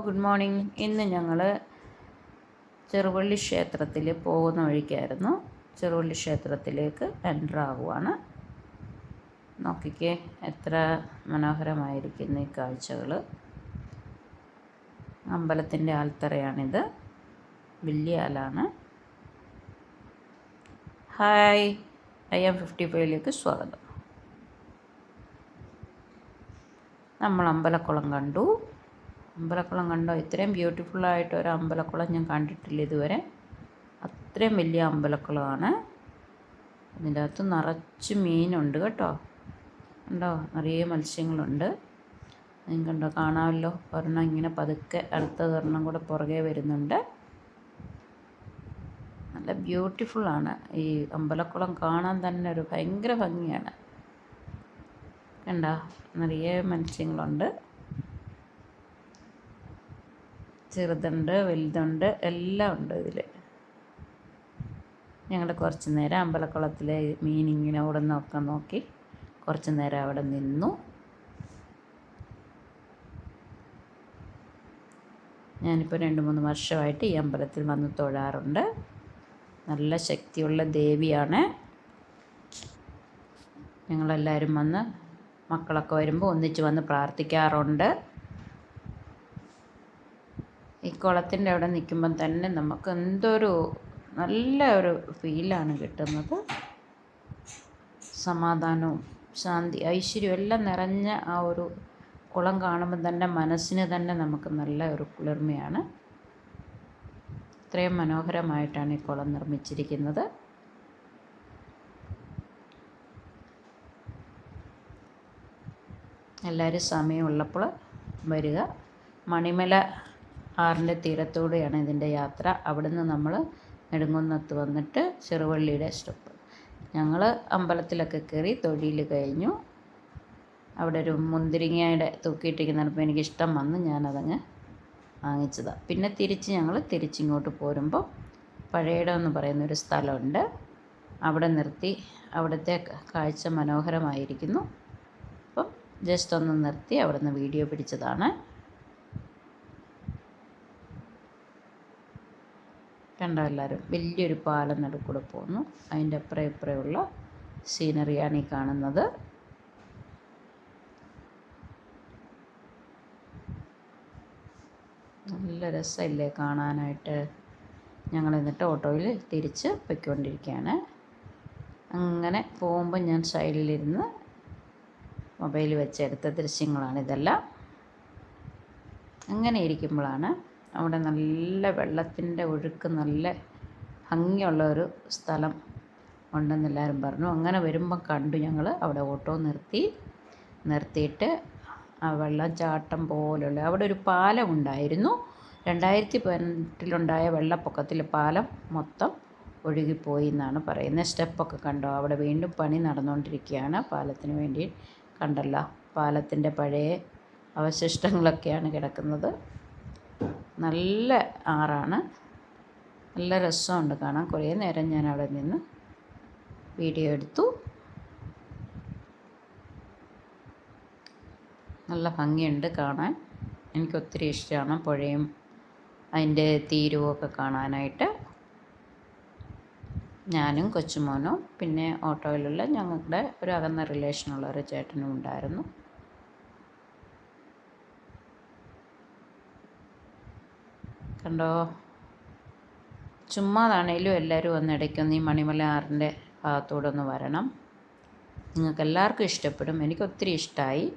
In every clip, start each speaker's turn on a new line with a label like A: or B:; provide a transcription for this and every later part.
A: Good morning ഇന്ന് ഞങ്ങൾ ചെറുവള്ളി ക്ഷേത്രത്തിൽ പോകുന്ന വഴിക്കായിരുന്നു. ചെറുവള്ളി ക്ഷേത്രത്തിലേക്ക് എന്റർ ആവുകയാണ് നോക്കിക്കേ എത്ര മനോഹരമായിരിക്കുന്നു ഈ കാഴ്ചകൾ അമ്പലത്തിന്റെ ആൽത്തറയാണിത്. വലിയ ആലാണ്. ഹായ് ഐ എം ഫിഫ്റ്റി ഫൈവിലേക്ക് സ്വാഗതം. നമ്മൾ അമ്പലക്കുളം കണ്ടു. അമ്പലക്കുളം കണ്ടോ? ഇത്രയും ബ്യൂട്ടിഫുള്ളായിട്ട് ഒരു അമ്പലക്കുളം ഞാൻ കണ്ടിട്ടില്ല ഇതുവരെ. അത്രയും വലിയ അമ്പലക്കുളമാണ്. അതിന്റെ അകത്ത് നിറച്ച് മീനുണ്ട് കേട്ടോ. ഉണ്ടോ നിറയെ മത്സ്യങ്ങളുണ്ട്. നിങ്ങൾക്ക് കണ്ടോ? കാണാമല്ലോ. ഒരെണ്ണം ഇങ്ങനെ പതുക്കെ അടുത്ത ഒരെണ്ണം കൂടെ പുറകെ വരുന്നുണ്ട്. നല്ല ബ്യൂട്ടിഫുള്ളാണ് ഈ അമ്പലക്കുളം കാണാൻ തന്നെ ഒരു ഭയങ്കര ഭംഗിയാണ്. കണ്ടോ? നിറയെ മത്സ്യങ്ങളുണ്ട്. ചെറുതുണ്ട് വലുതുണ്ട് എല്ലാം ഉണ്ട് ഇതിൽ ഞങ്ങൾ കുറച്ച് നേരം അമ്പലക്കുളത്തിലെ മീനിങ്ങിനെ അവിടെ നിന്നൊക്കെ നോക്കി കുറച്ച് നേരം അവിടെ നിന്നു. ഞാനിപ്പോൾ രണ്ട് മൂന്ന് വർഷമായിട്ട് ഈ അമ്പലത്തിൽ വന്ന് തൊഴാറുണ്ട്. നല്ല ശക്തിയുള്ള ദേവിയാണ്. ഞങ്ങളെല്ലാവരും വന്ന് മക്കളൊക്കെ വരുമ്പോൾ ഒന്നിച്ച് വന്ന് പ്രാർത്ഥിക്കാറുണ്ട്. ഈ കുളത്തിന്റെ അവിടെ നിൽക്കുമ്പം തന്നെ നമുക്ക് എന്തൊരു നല്ല ഒരു ഫീലാണ് കിട്ടുന്നത്. സമാധാനവും ശാന്തി ഐശ്വര്യവും എല്ലാം നിറഞ്ഞ ആ ഒരു കുളം കാണുമ്പം തന്നെ മനസ്സിന് തന്നെ നമുക്ക് നല്ല ഒരു കുളിർമയാണ്. ഇത്രയും മനോഹരമായിട്ടാണ് ഈ കുളം നിർമ്മിച്ചിരിക്കുന്നത്. എല്ലാവരും സമയമുള്ളപ്പോൾ വരിക. മണിമല ആറിന്റെ തീരത്തൂടെയാണ് ഇതിന്റെ യാത്ര. അവിടുന്ന് നമ്മൾ നെടുങ്കുന്നത്ത് വന്നിട്ട് ചെറുവള്ളിയുടെ സ്റ്റോപ്പ്. ഞങ്ങൾ അമ്പലത്തിലൊക്കെ കയറി തൊഴിൽ കഴിഞ്ഞു. അവിടെ ഒരു മുന്തിരിങ്ങയുടെ തൂക്കിയിട്ടിരിക്കുന്നപ്പോൾ എനിക്കിഷ്ടം വന്ന് ഞാനതങ്ങ് വാങ്ങിച്ചതാണ് പിന്നെ തിരിച്ച് ഞങ്ങൾ തിരിച്ചിങ്ങോട്ട് പോരുമ്പോൾ പഴയടം എന്ന് പറയുന്ന ഒരു സ്ഥലമുണ്ട്. അവിടെ നിർത്തി. അവിടുത്തെ കാഴ്ച മനോഹരമായിരിക്കുന്നു. അപ്പം ജസ്റ്റ് ഒന്ന് നിർത്തി അവിടെ നിന്ന് വീഡിയോ പിടിച്ചതാണ്. കണ്ടോ എല്ലാവരും? വലിയൊരു പാലം നടുക്കൂടെ പോകുന്നു അതിന്റെ അപ്പുറം ഇപ്പുറമുള്ള സീനറിയാണ് ഈ കാണുന്നത്. നല്ല രസമല്ലേ കാണാനായിട്ട്. ഞങ്ങൾ എന്നിട്ട് ഓട്ടോയിൽ തിരിച്ച് പൊയ്ക്കൊണ്ടിരിക്കുകയാണ്. അങ്ങനെ പോകുമ്പോൾ ഞാൻ സൈഡിലിരുന്ന് മൊബൈൽ വെച്ചെടുത്ത ദൃശ്യങ്ങളാണ് ഇതെല്ലാം. അങ്ങനെ ഇരിക്കുമ്പോഴാണ് അവിടെ നല്ല വെള്ളത്തിന്റെ ഒഴുക്ക് നല്ല ഭംഗിയുള്ള ഒരു സ്ഥലം ഉണ്ടെന്ന് എല്ലാവരും പറഞ്ഞു. അങ്ങനെ വരുമ്പം കണ്ടു ഞങ്ങൾ അവിടെ ഓട്ടോ നിർത്തി നിർത്തിയിട്ട് ആ വെള്ളച്ചാട്ടം പോലുള്ള അവിടെ ഒരു പാലം ഉണ്ടായിരുന്നു. രണ്ടായിരത്തി പതിനെട്ടിലുണ്ടായ വെള്ളപ്പൊക്കത്തിൽ പാലം മൊത്തം ഒഴുകിപ്പോയി എന്നാണ് പറയുന്നത്. സ്റ്റെപ്പൊക്കെ കണ്ടോ? അവിടെ വീണ്ടും പണി നടന്നുകൊണ്ടിരിക്കുകയാണ്. പാലത്തിന് വേണ്ടി കണ്ടല്ല. പാലത്തിന്റെ പഴയ അവശിഷ്ടങ്ങളൊക്കെയാണ് കിടക്കുന്നത്. നല്ല ആറാണ്. നല്ല രസമുണ്ട് കാണാൻ. കുറേ നേരം ഞാൻ അവിടെ നിന്ന് വീഡിയോ എടുത്തു. നല്ല ഭംഗിയുണ്ട് കാണാൻ. എനിക്ക് ഒത്തിരി ഇഷ്ടമാണ് പുഴയും അതിന്റെ തീരവും ഒക്കെ കാണാനായിട്ട്. ഞാനും കൊച്ചുമോനും പിന്നെ ഓട്ടോയിലുള്ള ഞങ്ങളുടെ ഒരു അകന്ന റിലേഷനുള്ള ഒരു ചേട്ടനും ഉണ്ടായിരുന്നു. കണ്ടോ? ചുമ്മാതാണേലും എല്ലാവരും ഒന്ന് ഇടയ്ക്കൊന്ന് ഈ മണിമല ആറിന്റെ ഭാഗത്തൂടെ ഒന്ന് വരണം. നിങ്ങൾക്ക് എല്ലാവർക്കും ഇഷ്ടപ്പെടും. എനിക്ക് ഒത്തിരി ഇഷ്ടമായി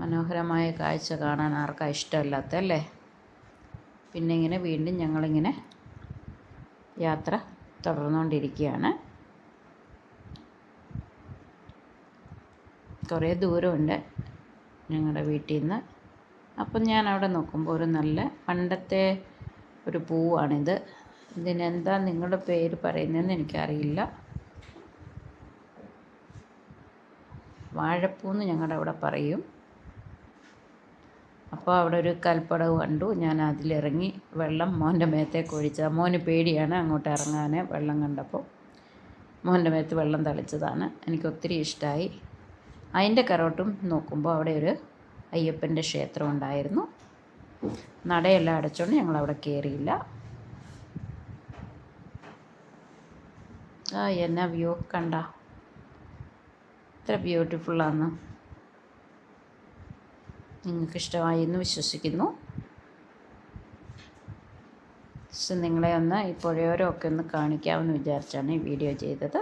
A: മനോഹരമായ കാഴ്ച കാണാൻ ആർക്കാ ഇഷ്ടമല്ലാത്ത അല്ലേ? പിന്നെ ഇങ്ങനെ വീണ്ടും ഞങ്ങളിങ്ങനെ യാത്ര തുടർന്നുകൊണ്ടിരിക്കുകയാണ്. കുറേ ദൂരമുണ്ട് ഞങ്ങളുടെ വീട്ടിൽ നിന്ന് അപ്പം ഞാൻ അവിടെ നോക്കുമ്പോൾ ഒരു നല്ല പണ്ടത്തെ ഒരു പൂവാണിത്. ഇതിനെന്താ നിങ്ങളുടെ പേര് പറയുന്നതെന്ന് എനിക്കറിയില്ല. വാഴപ്പൂന്ന് ഞങ്ങളുടെ അവിടെ പറയും. അപ്പോൾ അവിടെ ഒരു കൽപ്പടവ് കണ്ടു. ഞാൻ അതിലിറങ്ങി വെള്ളം മോന്റെ മേത്തേക്ക് ഒഴിച്ചത് മോന് പേടിയാണ് അങ്ങോട്ട് ഇറങ്ങാൻ വെള്ളം കണ്ടപ്പോൾ. മോന്റെ മേത്ത് വെള്ളം തളിച്ചതാണ്. എനിക്ക് ഒത്തിരി ഇഷ്ടമായി അതിന്റെ കരോട്ടും നോക്കുമ്പോൾ അവിടെ ഒരു അയ്യപ്പന്റെ ക്ഷേത്രം ഉണ്ടായിരുന്നു. നടയെല്ലാം അടച്ചുകൊണ്ട് ഞങ്ങൾ അവിടെ കയറിയില്ല ആ എന്നാ വ്യൂ കണ്ട. ഇത്ര ബ്യൂട്ടിഫുള്ളാന്ന് നിങ്ങൾക്ക് ഇഷ്ടമായി എന്ന് വിശ്വസിക്കുന്നു. നിങ്ങളെ ഒന്ന് ഈ പുഴയോരമൊക്കെ ഒന്ന് കാണിക്കാമെന്ന് വിചാരിച്ചാണ് ഈ വീഡിയോ ചെയ്തത്.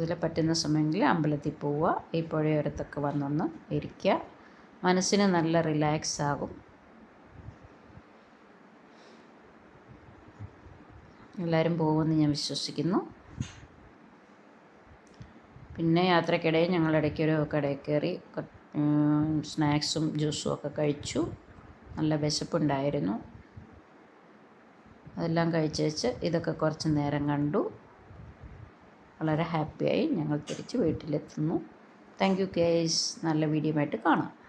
A: അതിൽ പറ്റുന്ന സമയങ്ങളിൽ അമ്പലത്തിൽ പോവുക ഈ പുഴയോരത്തൊക്കെ വന്നൊന്ന് ഇരിക്കുക. മനസ്സിന് നല്ല റിലാക്സ് ആകും. എല്ലാവരും പോകുമെന്ന് ഞാൻ വിശ്വസിക്കുന്നു. പിന്നെ യാത്രക്കിടയിൽ ഞങ്ങൾ ഇടയ്ക്കൊരു കടയിൽ കയറി സ്നാക്സും ജ്യൂസും ഒക്കെ കഴിച്ചു. നല്ല വിശപ്പുണ്ടായിരുന്നു. അതെല്ലാം കഴിച്ചേച്ച് ഇതൊക്കെ കുറച്ച് നേരം കണ്ടു. വളരെ ഹാപ്പിയായി ഞങ്ങൾ തിരിച്ച് വീട്ടിലെത്തുന്നു. താങ്ക് യു കേസ് നല്ല വീഡിയോ ആയിട്ട് കാണാം.